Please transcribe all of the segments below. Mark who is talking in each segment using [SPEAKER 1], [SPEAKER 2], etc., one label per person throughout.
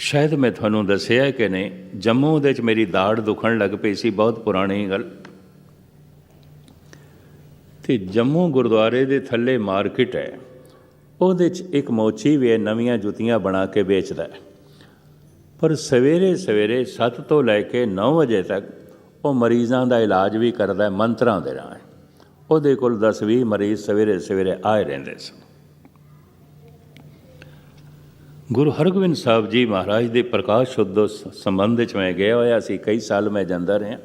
[SPEAKER 1] ਸ਼ਾਇਦ ਮੈਂ ਤੁਹਾਨੂੰ ਦੱਸਿਆ ਕਿ ਨਹੀਂ, ਜੰਮੂ ਦੇ ਵਿੱਚ ਮੇਰੀ ਦਾੜ ਦੁਖਣ ਲੱਗ ਪਈ ਸੀ, ਬਹੁਤ ਪੁਰਾਣੀ ਗੱਲ। ਤੇ ਜੰਮੂ ਗੁਰਦੁਆਰੇ ਦੇ ਥੱਲੇ ਮਾਰਕੀਟ ਹੈ। ਉਹਦੇ 'ਚ ਇੱਕ ਮੋਚੀ ਵੀ ਹੈ, ਨਵੀਆਂ ਜੁੱਤੀਆਂ ਬਣਾ ਕੇ ਵੇਚਦਾ ਹੈ। ਪਰ ਸਵੇਰੇ ਸਵੇਰੇ 7 ਤੋਂ ਲੈ ਕੇ 9 ਵਜੇ ਤੱਕ ਉਹ ਮਰੀਜ਼ਾਂ ਦਾ ਇਲਾਜ ਵੀ ਕਰਦਾ ਹੈ, ਮੰਤਰਾਂ ਦੇ ਰਾਹੀਂ। ਉਹਦੇ ਕੋਲ 10-20 ਮਰੀਜ਼ ਸਵੇਰੇ ਸਵੇਰੇ ਆਏ ਰਹਿੰਦੇ ਸਨ। ਗੁਰੂ ਹਰਗੋਬਿੰਦ ਸਾਹਿਬ ਜੀ ਮਹਾਰਾਜ ਦੇ ਪ੍ਰਕਾਸ਼ ਉਦਵ ਸੰਬੰਧ ਵਿੱਚ ਮੈਂ ਗਿਆ ਹੋਇਆ ਸੀ, ਕਈ ਸਾਲ ਮੈਂ ਜਾਂਦਾ ਰਿਹਾ।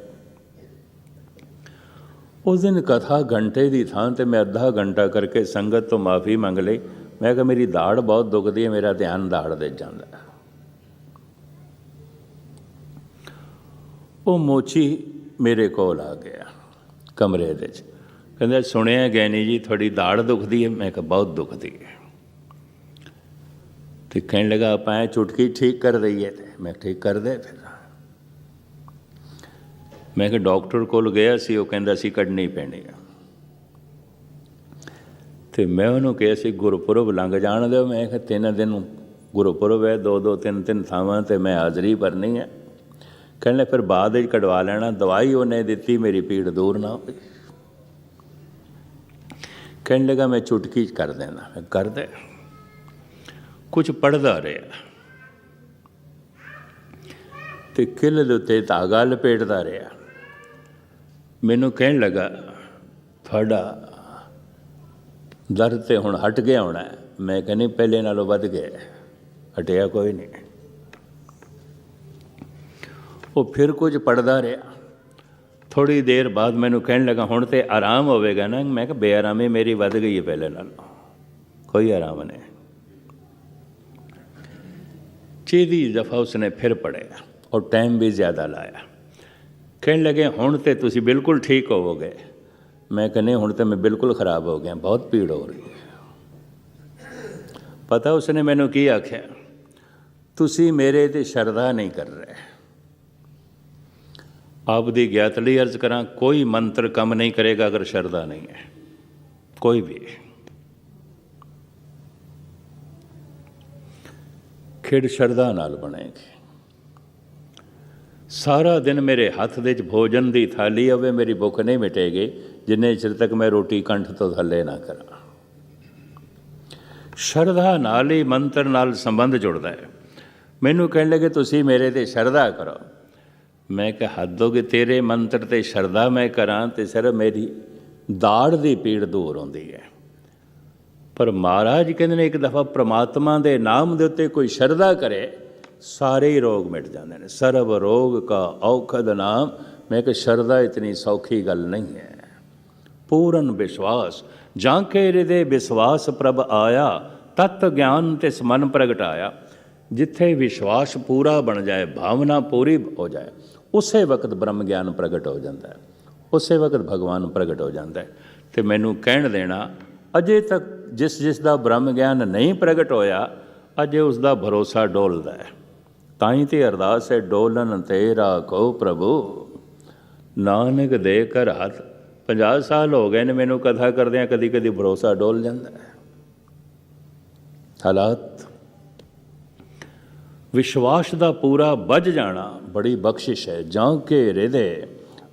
[SPEAKER 1] ਉਸ ਦਿਨ ਕਥਾ ਘੰਟੇ ਦੀ ਥਾਂ ਤੇ ਮੈਂ ਅੱਧਾ ਘੰਟਾ ਕਰਕੇ ਸੰਗਤ ਤੋਂ ਮਾਫੀ ਮੰਗ ਲਈ। ਮੈਂ ਕਿਹਾ, ਮੇਰੀ ਦਾੜ ਬਹੁਤ ਦੁਖਦੀ ਹੈ, ਮੇਰਾ ਧਿਆਨ ਦਾੜ ਦੇ ਜਾਂਦਾ ਉਹ ਮੋਚੀ ਮੇਰੇ ਕੋਲ ਆ ਗਿਆ, ਕਮਰੇ ਦੇ ਵਿੱਚ। ਕਹਿੰਦਾ, ਸੁਣਿਆ ਗੈਨੀ ਜੀ, ਤੁਹਾਡੀ ਦਾੜ ਦੁਖਦੀ ਹੈ? ਮੈਂ ਕਿਹਾ, ਬਹੁਤ ਦੁਖਦੀ ਹੈ। ਤੇ ਕਹਿਣ ਲੱਗਾ, ਆਪਾਂ ਇਹ ਚੁਟਕੀ ਠੀਕ ਕਰ ਦਈਏ ਤੇ। ਮੈਂ ਠੀਕ ਕਰ ਦੇ ਫਿਰ। ਮੈਂ ਕਿ ਡਾਕਟਰ ਕੋਲ ਗਿਆ ਸੀ, ਉਹ ਕਹਿੰਦਾ ਸੀ ਕੱਢਣੀ ਪੈਣੀ ਆ। ਤੇ ਮੈਂ ਉਹਨੂੰ ਕਿਹਾ ਸੀ, ਗੁਰਪੁਰਬ ਲੰਘ ਜਾਣ ਦਿਓ। ਮੈਂ ਕਿਹਾ, ਤਿੰਨ ਦਿਨ ਗੁਰਪੁਰਬ ਹੈ, ਦੋ ਦੋ, ਤਿੰਨ ਤਿੰਨ ਥਾਵਾਂ ਤੇ ਮੈਂ ਹਾਜ਼ਰੀ ਭਰਨੀ ਹੈ ਕਹਿੰਦੇ, ਫਿਰ ਬਾਅਦ ਵਿੱਚ ਕਢਵਾ ਲੈਣਾ, ਦਵਾਈ ਉਹਨੇ ਦਿੱਤੀ, ਮੇਰੀ ਪੀੜ ਦੂਰ ਨਾ ਹੋਈ ਕਹਿਣ ਲੱਗਾ, ਮੈਂ ਚੁਟਕੀ ਕਰ ਦੇਣਾ। ਮੈਂ ਕਰ ਦੇ ਕੁਝ ਪੜਦਾ ਰਿਹਾ। ਤੇ ਕਿੱਲ ਦੇ ਉੱਤੇ ਧਾਗਾ ਲਪੇਟਦਾ ਰਿਹਾ। ਮੈਨੂੰ ਕਹਿਣ ਲੱਗਾ, ਤੁਹਾਡਾ ਦਰਦ ਤੇ ਹੁਣ ਹਟ ਗਿਆ ਹੋਣਾ ਮੈਂ ਕਹਿੰਨੀ ਪਹਿਲੇ ਨਾਲੋਂ ਵੱਧ ਗਿਆ ਹਟਿਆ ਕੋਈ ਨਹੀਂ। ਉਹ ਫਿਰ ਕੁਝ ਪੜਦਾ ਰਿਹਾ। ਥੋੜੀ ਦੇਰ ਬਾਅਦ ਮੈਨੂੰ ਕਹਿਣ ਲੱਗਾ, ਹੁਣ ਤੇ ਆਰਾਮ ਹੋਵੇਗਾ ਨਾ। ਮੈਂ ਕਿਹਾ, ਬੇਆਰਾਮੀ ਮੇਰੀ ਵੱਧ ਗਈ ਹੈ ਪਹਿਲੇ ਨਾਲੋਂ। ਕੋਈ ਆਰਾਮ ਨਹੀਂ। ਚੀਦੀ ਦਫਾ ਉਸਨੇ ਫਿਰ ਪੜਿਆ ਔਰ ਟਾਈਮ ਵੀ ਜ਼ਿਆਦਾ ਲਾਇਆ। ਕਹਿਣ ਲੱਗੇ, ਹੁਣ ਤੇ ਤੁਸੀਂ ਬਿਲਕੁਲ ਠੀਕ ਹੋਵੋਗੇ। ਮੈਂ ਕਹਿੰਨੇ ਹੁਣ ਤੇ ਮੈਂ ਬਿਲਕੁਲ ਖਰਾਬ ਹੋ ਗਿਆ, ਬਹੁਤ ਪੀੜ ਹੋ ਰਹੀ ਹੈ। ਪਤਾ ਉਸਨੇ ਮੈਨੂੰ ਕੀ ਆਖਿਆ? ਤੁਸੀਂ ਮੇਰੇ ਤੇ ਸ਼ਰਧਾ ਨਹੀਂ ਕਰ ਰਹੇ। ਆਪ ਦੀ ਗਿਆਤ ਲਈ ਅਰਜ਼ ਕਰਾਂ, ਕੋਈ ਮੰਤਰ ਕੰਮ ਨਹੀਂ ਕਰੇਗਾ ਅਗਰ ਸ਼ਰਧਾ ਨਹੀਂ ਹੈ। ਕੋਈ ਵੀ। ਖਿੜ ਸ਼ਰਧਾ ਨਾਲ ਬਣੇਗੀ। ਸਾਰਾ ਦਿਨ ਮੇਰੇ ਹੱਥ ਦੇ ਵਿੱਚ ਭੋਜਨ ਦੀ ਥਾਲੀ ਹੋਵੇ ਮੇਰੀ ਭੁੱਖ ਨਹੀਂ ਮਿਟੇਗੀ। ਜਿੰਨੇ ਚਿਰ ਤੱਕ ਮੈਂ ਰੋਟੀ ਕੰਠ ਤੋਂ ਥੱਲੇ ਨਾ ਕਰਾਂ। ਸ਼ਰਧਾ ਨਾਲ ਹੀ ਮੰਤਰ ਨਾਲ ਸੰਬੰਧ ਜੁੜਦਾ ਹੈ। ਮੈਨੂੰ ਕਹਿਣ ਲੱਗੇ, ਤੁਸੀਂ ਮੇਰੇ ਤੇ ਸ਼ਰਧਾ ਕਰੋ। ਮੈਂ ਕਿਹਾ, ਹੱਦ ਹੋ ਤੇਰੇ ਮੰਤਰ ਤੇ ਸ਼ਰਧਾ ਮੈਂ ਕਰਾਂ ਤੇ ਸਿਰ ਮੇਰੀ ਦਾੜ ਦੀ ਪੀੜ ਦੂਰ ਹੁੰਦੀ ਹੈ। ਪਰ ਮਹਾਰਾਜ ਕਹਿੰਦੇ ਨੇ ਇੱਕ ਦਫਾ ਪ੍ਰਮਾਤਮਾ ਦੇ ਨਾਮ ਦੇ ਉੱਤੇ ਕੋਈ ਸ਼ਰਧਾ ਕਰੇ, ਸਾਰੇ ਹੀ ਰੋਗ ਮਿਟ ਜਾਂਦੇ ਨੇ। ਸਰਬ ਰੋਗ ਕਾ ਔਖਦ ਨਾਮ। ਮੈਂ ਕਿ ਸ਼ਰਧਾ ਇਤਨੀ ਸੌਖੀ ਗੱਲ ਨਹੀਂ ਹੈ। ਪੂਰਨ ਵਿਸ਼ਵਾਸ। ਜਾਂ ਕੇ ਹਿਰਦੇ ਵਿਸ਼ਵਾਸ ਪ੍ਰਭ ਆਇਆ, ਤਤ ਗਿਆਨ ਤੇ ਮਨ ਪ੍ਰਗਟਾਇਆ। ਜਿੱਥੇ ਵਿਸ਼ਵਾਸ ਪੂਰਾ ਬਣ ਜਾਏ, ਭਾਵਨਾ ਪੂਰੀ ਹੋ ਜਾਏ, ਉਸੇ ਵਕਤ ਬ੍ਰਹਮ ਗਿਆਨ ਪ੍ਰਗਟ ਹੋ ਜਾਂਦਾ ਹੈ। ਉਸੇ ਵਕਤ ਭਗਵਾਨ ਪ੍ਰਗਟ ਹੋ ਜਾਂਦਾ ਹੈ। ਤੇ ਮੈਨੂੰ ਕਹਿਣ ਦੇਣਾ, ਅਜੇ ਤੱਕ ਜਿਸ ਜਿਸ ਦਾ ਬ੍ਰਹਮ ਗਿਆਨ ਨਹੀਂ ਪ੍ਰਗਟ ਹੋਇਆ, ਅਜੇ ਉਸ ਦਾ ਭਰੋਸਾ ਡੋਲਦਾ ਹੈ। ਤਾਂ ਹੀ ਤੇ ਅਰਦਾਸ ਹੈ, ਡੋਲਨ ਤੇਰਾ ਕੋ ਪ੍ਰਭੂ, ਨਾਨਕ ਦੇ ਕਰ ਹੱਥ 50 ਸਾਲ ਹੋ ਗਏ ਨੇ ਮੈਨੂੰ ਕਥਾ ਕਰਦਿਆਂ ਕਦੀ ਕਦੀ ਭਰੋਸਾ ਡੋਲ ਜਾਂਦਾ ਹੈ। ਹਾਲਾਤ? ਵਿਸ਼ਵਾਸ ਦਾ ਪੂਰਾ ਵੱਜ ਜਾਣਾ ਬੜੀ ਬਖਸ਼ਿਸ਼ ਹੈ। ਜਾਂ ਕੇ ਹਿਰਦੇ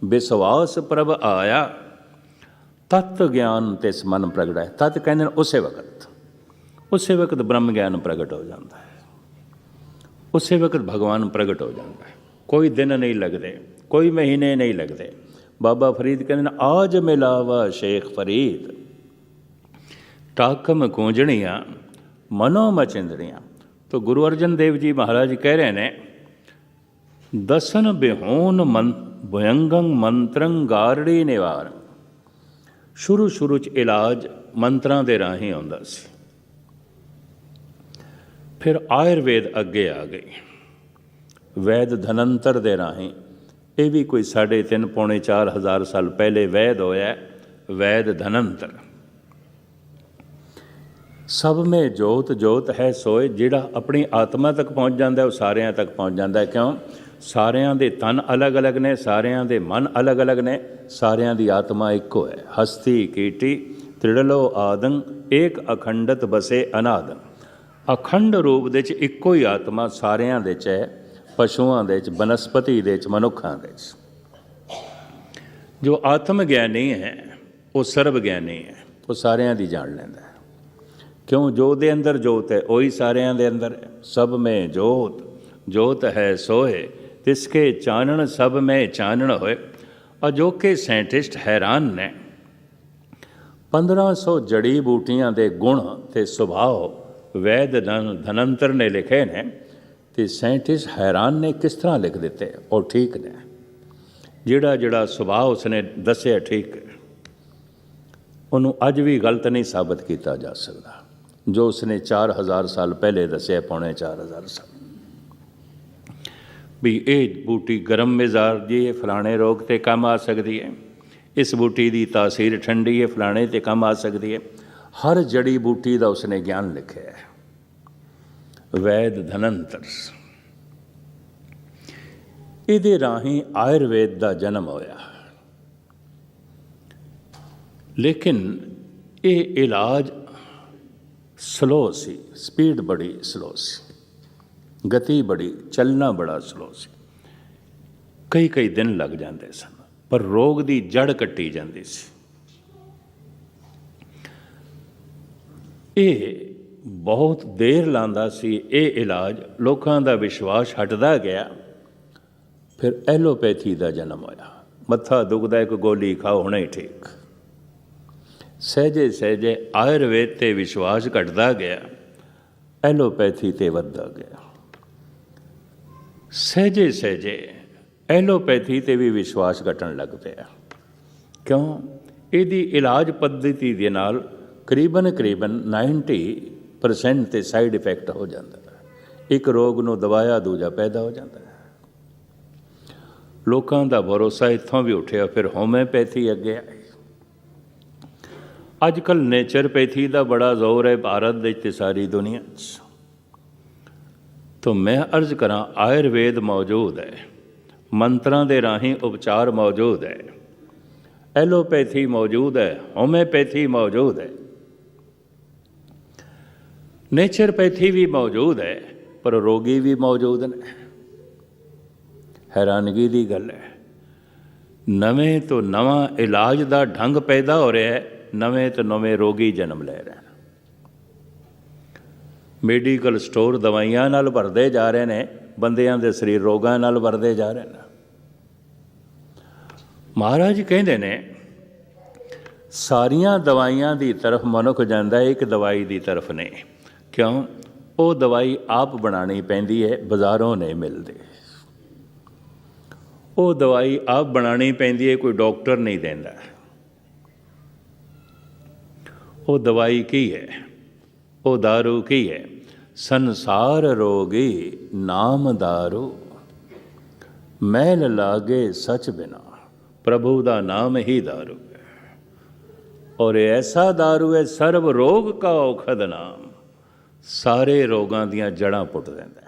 [SPEAKER 1] ਵਿਸ਼ਵਾਸ ਪ੍ਰਭ ਆਇਆ। ਤਤ ਗਿਆਨ ਤੇ ਮਨ ਪ੍ਰਗਟ ਹੈ। ਤਤ ਕਹਿੰਦੇ ਨੇ ਉਸੇ ਵਕਤ। ਉਸੇ ਵਕਤ ਬ੍ਰਹਮ ਗਿਆਨ ਪ੍ਰਗਟ ਹੋ ਜਾਂਦਾ ਹੈ। ਉਸੇ ਵਕਤ ਭਗਵਾਨ ਪ੍ਰਗਟ ਹੋ ਜਾਂਦਾ ਹੈ। ਕੋਈ ਦਿਨ ਨਹੀਂ ਲੱਗਦੇ, ਕੋਈ ਮਹੀਨੇ ਨਹੀਂ ਲੱਗਦੇ। ਬਾਬਾ ਫਰੀਦ ਕਹਿੰਦੇ ਨੇ, ਆਜ ਮਿਲਾਵਾ ਸ਼ੇਖ ਫਰੀਦ। ਟਾਕਮ ਗੂੰਜਣੀਆਂ, ਮਨੋ ਮਚਿੰਦੜੀਆਂ ਤੋ ਗੁਰੂ ਅਰਜਨ ਦੇਵ ਜੀ ਮਹਾਰਾਜ ਕਹਿ ਰਹੇ ਨੇ, ਦਸਨ ਬਿਹੋਨ ਮਨ ਭਯੰਗੰ ਮੰਤਰੰ ਗਾਰੜੀ ਨਿਵਾਰ। ਸ਼ੁਰੂ ਸ਼ੁਰੂ ਚ ਇਲਾਜ ਮੰਤਰਾਂ ਦੇ ਰਾਹੀਂ ਆਉਂਦਾ ਸੀ। ਫਿਰ ਆਯੁਰਵੇਦ ਅੱਗੇ ਆ ਗਈ। ਵੈਦ ਧਨੰਤਰ ਦੇ ਰਾਹੀਂ ਇਹ ਵੀ ਕੋਈ 3.5 ਪੌਣੇ 4000 ਸਾਲ ਪਹਿਲੇ ਵੈਦ ਹੋਇਆ, ਵੈਦ ਧਨੰਤਰ। ਸਭ ਮੇ ਜੋਤ ਜੋਤ ਹੈ ਸੋਏ, ਜਿਹੜਾ ਆਪਣੀ ਆਤਮਾ ਤੱਕ ਪਹੁੰਚ ਜਾਂਦਾ, ਉਹ ਸਾਰਿਆਂ ਤੱਕ ਪਹੁੰਚ ਜਾਂਦਾ। ਕਿਉਂ? ਸਾਰਿਆਂ ਦੇ ਤਨ ਅਲੱਗ-ਅਲੱਗ ਨੇ, ਸਾਰਿਆਂ ਦੇ ਮਨ ਅਲੱਗ-ਅਲੱਗ ਨੇ, ਸਾਰਿਆਂ ਦੀ ਆਤਮਾ ਇੱਕੋ ਹੈ। ਹਸਤੀ, ਕੀਟੀ, ਤ੍ਰਿੜਲੋ, ਆਦੰ, ਏਕ ਅਖੰਡਤ ਬਸੇ ਅਨਾਦੰ। ਅਖੰਡ ਰੂਪ ਦੇ ਚ ਇੱਕੋ ਹੀ ਆਤਮਾ ਸਾਰਿਆਂ ਦੇ ਵਿੱਚ ਹੈ, ਪਸ਼ੂਆਂ ਦੇ ਵਿੱਚ ਬਨਸਪਤੀ ਦੇ ਚ, ਮਨੁੱਖਾਂ ਦੇ ਚ। ਜੋ ਆਤਮ ਗਿਆਨੀ ਹੈ, ਉਹ ਸਰਬ ਗਿਆਨੀ ਹੈ, ਉਹ ਸਾਰਿਆਂ ਦੀ ਜਾਣ ਲੈਂਦਾ ਹੈ। ਕਿਉਂ? ਜੋ ਦੇ ਅੰਦਰ ਜੋਤ ਹੈ, ਉਹੀ ਸਾਰਿਆਂ ਦੇ ਅੰਦਰ ਹੈ। ਸਭ ਮੈਂ ਜੋਤ ਜੋਤ ਹੈ ਸੋਏ ਤਿਸਕੇ ਚਾਨਣ ਸਭ ਮੈਂ ਚਾਨਣ ਹੋਏ। ਅਜੋਕੇ ਸਾਇੰਟਿਸਟ ਹੈਰਾਨ ਨੇ। 1500 ਜੜੀ ਬੂਟੀਆਂ ਦੇ ਗੁਣ ਤੇ ਸੁਭਾਅ ਵੈਦ ਧਨ ਧਨੰਤਰ ਨੇ ਲਿਖੇ ਨੇ ਤੇ ਸਾਇੰਟਿਸਟ ਹੈਰਾਨ ਨੇ ਕਿਸ ਤਰ੍ਹਾਂ ਲਿਖ ਦਿੱਤੇ, ਉਹ ਠੀਕ ਨੇ। ਜਿਹੜਾ ਜਿਹੜਾ ਸੁਭਾਅ ਉਸਨੇ ਦੱਸਿਆ ਠੀਕ। ਹੈ ਉਹਨੂੰ ਅੱਜ ਵੀ ਗਲਤ ਨਹੀਂ ਸਾਬਤ ਕੀਤਾ ਜਾ ਸਕਦਾ। ਜੋ ਉਸਨੇ 4000 ਸਾਲ ਪਹਿਲੇ ਦੱਸਿਆ, ਪੌਣੇ 4000 ਸਾਲ। ਵੀ ਇਹ ਬੂਟੀ ਗਰਮ ਮਿਜ਼ਾਜ ਦੀ ਹੈ, ਫਲਾਣੇ ਰੋਗ ਤੇ ਕੰਮ ਆ ਸਕਦੀ ਹੈ। ਇਸ ਬੂਟੀ ਦੀ ਤਾਸੀਰ ਠੰਡੀ ਹੈ, ਫਲਾਣੇ ਤੇ ਕੰਮ ਆ ਸਕਦੀ ਹੈ। ਹਰ ਜੜੀ ਬੂਟੀ ਦਾ ਉਸਨੇ ਗਿਆਨ ਲਿਖਿਆ ਹੈ। ਵੈਦ ਧਨੰਤਰ ਇਹਦੇ ਰਾਹੀਂ ਆਯੁਰਵੇਦ ਦਾ ਜਨਮ ਹੋਇਆ। ਲੇਕਿਨ ਇਹ ਇਲਾਜ ਸਲੋ ਸੀ ਸਪੀਡ ਬੜੀ ਸਲੋ ਸੀ। ਗਤੀ ਬੜੀ, ਚੱਲਣਾ ਬੜਾ ਸਲੋ ਸੀ। ਕਈ ਕਈ ਦਿਨ ਲੱਗ ਜਾਂਦੇ ਸਨ, ਪਰ ਰੋਗ ਦੀ ਜੜ ਕੱਟੀ ਜਾਂਦੀ ਸੀ। ਇਹ ਬਹੁਤ ਦੇਰ ਲਾਂਦਾ ਸੀ, ਇਹ ਇਲਾਜ ਲੋਕਾਂ ਦਾ ਵਿਸ਼ਵਾਸ ਹਟਦਾ ਗਿਆ। ਫਿਰ ਐਲੋਪੈਥੀ ਦਾ ਜਨਮ ਹੋਇਆ। ਮੱਥਾ ਦੁਖਦਾ, ਇੱਕ ਗੋਲੀ ਖਾਓ, ਹੁਣੇ ਠੀਕ। ਸਹਿਜੇ ਸਹਿਜੇ ਆਯੁਰਵੇਦ ਤੇ ਵਿਸ਼ਵਾਸ ਘਟਦਾ ਗਿਆ। ਐਲੋਪੈਥੀ ਤੇ ਵੱਧਦਾ ਗਿਆ। ਸਹਿਜੇ ਸਹਿਜੇ ਐਲੋਪੈਥੀ ਤੇ ਵੀ ਵਿਸ਼ਵਾਸ ਘਟਣ ਲੱਗ ਪਿਆ। ਕਿਉਂ? ਇਹਦੀ ਇਲਾਜ ਪੱਧਤੀ ਦੇ ਨਾਲ ਕਰੀਬਨ ਕਰੀਬਨ 90% ਤੇ ਸਾਈਡ ਇਫੈਕਟ ਹੋ ਜਾਂਦਾ ਹੈ। ਇੱਕ ਰੋਗ ਨੂੰ ਦਵਾਇਆ ਦੂਜਾ ਪੈਦਾ ਹੋ ਜਾਂਦਾ ਹੈ। ਲੋਕਾਂ ਦਾ ਭਰੋਸਾ ਇੱਥੋਂ ਵੀ ਉੱਠਿਆ, ਫਿਰ ਹੋਮਿਓਪੈਥੀ ਅੱਗੇ ਆਈ। ਅੱਜ ਕੱਲ ਨੇਚਰਪੈਥੀ ਦਾ ਬੜਾ ਜ਼ੋਰ ਹੈ, ਭਾਰਤ ਦੇ ਤੇ ਸਾਰੀ ਦੁਨੀਆ 'ਚ। ਤਾਂ ਮੈਂ ਅਰਜ਼ ਕਰਾਂ, ਆਯੁਰਵੇਦ ਮੌਜੂਦ ਹੈ। ਮੰਤਰਾਂ ਦੇ ਰਾਹੀਂ ਉਪਚਾਰ ਮੌਜੂਦ ਹੈ। ਐਲੋਪੈਥੀ ਮੌਜੂਦ ਹੈ, ਹੋਮਿਓਪੈਥੀ ਮੌਜੂਦ ਹੈ। ਨੇਚਰਪੈਥੀ ਵੀ ਮੌਜੂਦ ਹੈ, ਪਰ ਰੋਗੀ ਵੀ ਮੌਜੂਦ ਨੇ। ਹੈਰਾਨਗੀ ਦੀ ਗੱਲ ਹੈ, ਨਵੇਂ ਤੋਂ ਨਵਾਂ ਇਲਾਜ ਦਾ ਢੰਗ ਪੈਦਾ ਹੋ ਰਿਹਾ ਹੈ, ਨਵੇਂ ਤੋਂ ਨਵੇਂ ਰੋਗੀ ਜਨਮ ਲੈ ਰਹੇ ਹਨ। ਮੈਡੀਕਲ ਸਟੋਰ ਦਵਾਈਆਂ ਨਾਲ ਭਰਦੇ ਜਾ ਰਹੇ ਨੇ, ਬੰਦਿਆਂ ਦੇ ਸਰੀਰ ਰੋਗਾਂ ਨਾਲ ਭਰਦੇ ਜਾ ਰਹੇ ਨੇ। ਮਹਾਰਾਜ ਕਹਿੰਦੇ ਨੇ, ਸਾਰੀਆਂ ਦਵਾਈਆਂ ਦੀ ਤਰਫ ਮਨੁੱਖ ਜਾਂਦਾ ਹੈ, ਇੱਕ ਦਵਾਈ ਦੀ ਤਰਫ ਨਹੀਂ ਕਿਉਂ? ਉਹ ਦਵਾਈ ਆਪ ਬਣਾਣੀ ਪੈਂਦੀ ਹੈ, ਬਾਜ਼ਾਰੋਂ ਨਹੀਂ ਮਿਲਦੀ। ਉਹ ਦਵਾਈ ਆਪ ਬਣਾਣੀ ਪੈਂਦੀ ਹੈ, ਕੋਈ ਡਾਕਟਰ ਨਹੀਂ ਦਿੰਦਾ। ਉਹ ਦਵਾਈ ਕੀ ਹੈ? ਉਹ दारू ਕੀ ਹੈ ਸੰਸਾਰ ਰੋਗੀ ਨਾਮ दारू ਮੈਲ ਲਾਗੇ ਸਚ ਬਿਨਾ ਪ੍ਰਭੂ ਦਾ ਨਾਮ ਹੀ दारू ਹੈ ਔਰ ਇਹ ਐਸਾ दारू ਹੈ ਸਰਬ ਰੋਗ ਕਾ ਔਖਦ ਨਾਮ ਸਾਰੇ ਰੋਗਾਂ ਦੀਆਂ ਜੜਾਂ ਪੁੱਟ ਦਿੰਦਾ